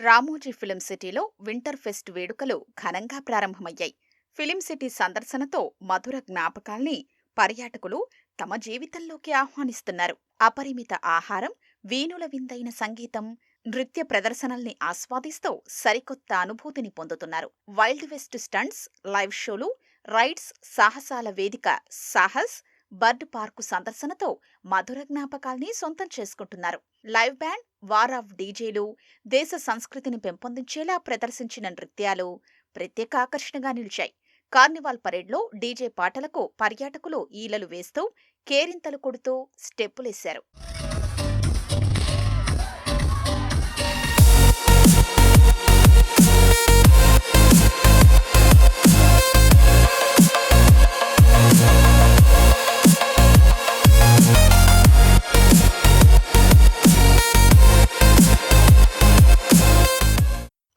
Ramoji film సిటీలో winter fest వేడుకలు ఘనంగా ప్రారంభమయ్యాయి. ఫిలిం సిటీ సందర్శనతో మధుర జ్ఞాపకాల్ని పర్యాటకులు తమ జీవితంలోకి ఆహ్వానిస్తున్నారు. అపరిమిత ఆహారం వీణుల విందైన సంగీతం నృత్య ప్రదర్శనల్ని ఆస్వాదిస్తూ సరికొత్త అనుభూతిని పొందుతున్నారు. వైల్డ్ వెస్ట్ స్టంట్స్ లైవ్ షోలు రైడ్స్ సాహసాల వేదిక సాహస్ బర్డ్ పార్కు సందర్శనతో మధుర జ్ఞాపకాల్ని సొంతం చేసుకుంటున్నారు. లైవ్ బ్యాండ్ వార్ ఆఫ్ డీజేలు దేశ సంస్కృతిని పెంపొందించేలా ప్రదర్శించిన నృత్యాలు ప్రత్యేక ఆకర్షణగా నిలిచాయి. కార్నివాల్ పరేడ్లో డీజే పాటలకు పర్యాటకులు ఈలలు వేస్తూ కేరింతలు కొడుతూ స్టెప్పులేశారు.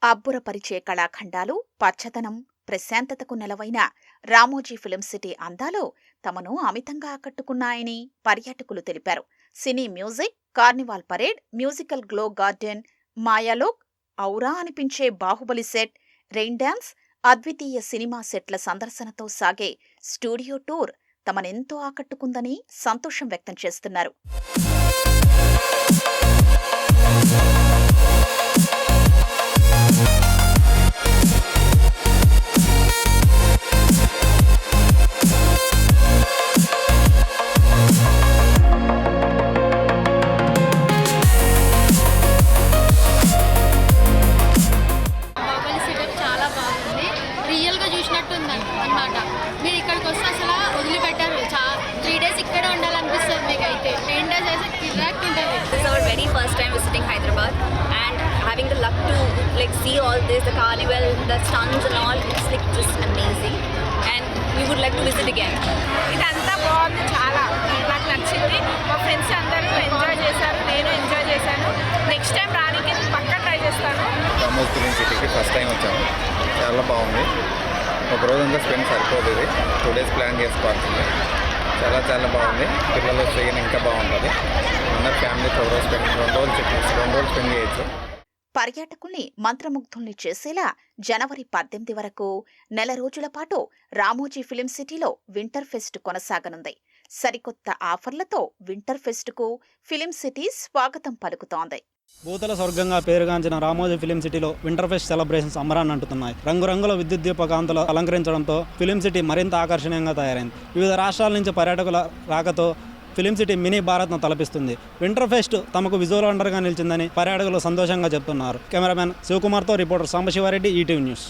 అబ్బురపరిచే కళాఖండాలు పచ్చదనం ప్రశాంతతకు నెలవైన రామోజీ ఫిలిం సిటీ అందాలు తమను అమితంగా ఆకట్టుకున్నాయని పర్యాటకులు తెలిపారు. Cine music carnival parade musical glow garden Mayalok ఔరా అనిపించే బాహుబలి సెట్ రెయిన్ డ్యాన్స్ అద్వితీయ సినిమా సెట్ల సందర్శనతో సాగే స్టూడియో టూర్ తమనెంతో ఆకట్టుకుందని సంతోషం వ్యక్తం చేస్తున్నారు. See all this, the carnival, the stunts and all, it's like just amazing. And we would like to visit again. ఇదంతా బాగుంది చాలా. నాకు నచ్చింది. మా ఫ్రెండ్స్ అందరూ ఎంజాయ్ చేశారు నేను ఎంజాయ్ చేశాను. నెక్స్ట్ టైం రానికి పక్కా ట్రై చేస్తాను. రామోజ్ ఫిలిం సిటీకి ఫస్ట్ టైం వచ్చాము. చాలా బాగుంది. ఒక రోజంతా స్పెండ్ సరిపోదు ఇది టూ డేస్ ప్లాన్ చేసుకోవాల్సింది. చాలా చాలా బాగుంది. పిల్లలు వస్తే గిన ఇంకా బాగుంటుంది. అందరు ఫ్యామిలీతో ఒక రోజు స్పెండ్ రెండు రోజులు రెండు రోజులు స్పెండ్ చేయొచ్చు. పర్యాటకుల్ని మంత్రముగ్ధుల్ని చేసేలా జనవరి పద్దెనిమిది వరకు నెల రోజుల పాటు రామోజీ ఫిలిం సిటీలో వింటర్ ఫెస్ట్ కొనసాగనుంది. సరికొత్త ఆఫర్లతో వింటర్ ఫెస్ట్కు ఫిలిం సిటీ స్వాగతం పలుకుతోంది. భూతల స్వర్గంగా పేరుగాంచిన రామోజీ ఫిలిం సిటీలో వింటర్ ఫెస్ట్ సెలబ్రేషన్స్ అమరాన్ని అంటున్నాయి రంగురంగుల విద్యుత్ దీపకాంతులు అలంకరించడంతో ఫిలిం సిటీ మరింత ఆకర్షణీయంగా తయారైంది. వివిధ రాష్ట్రాల నుంచి పర్యాటకుల రాకతో ఫిలిం సిటీ మినీ భారత్ను తలపిస్తుంది. వింటర్ ఫెస్ట్ తమకు విజువల్ వండర్గా నిలిచిందని పర్యాటకులు సంతోషంగా చెప్తున్నారు. కెమెరామెన్ శివకుమార్తో రిపోర్టర్ సాంబశివారెడ్డి ఈటీవీ న్యూస్.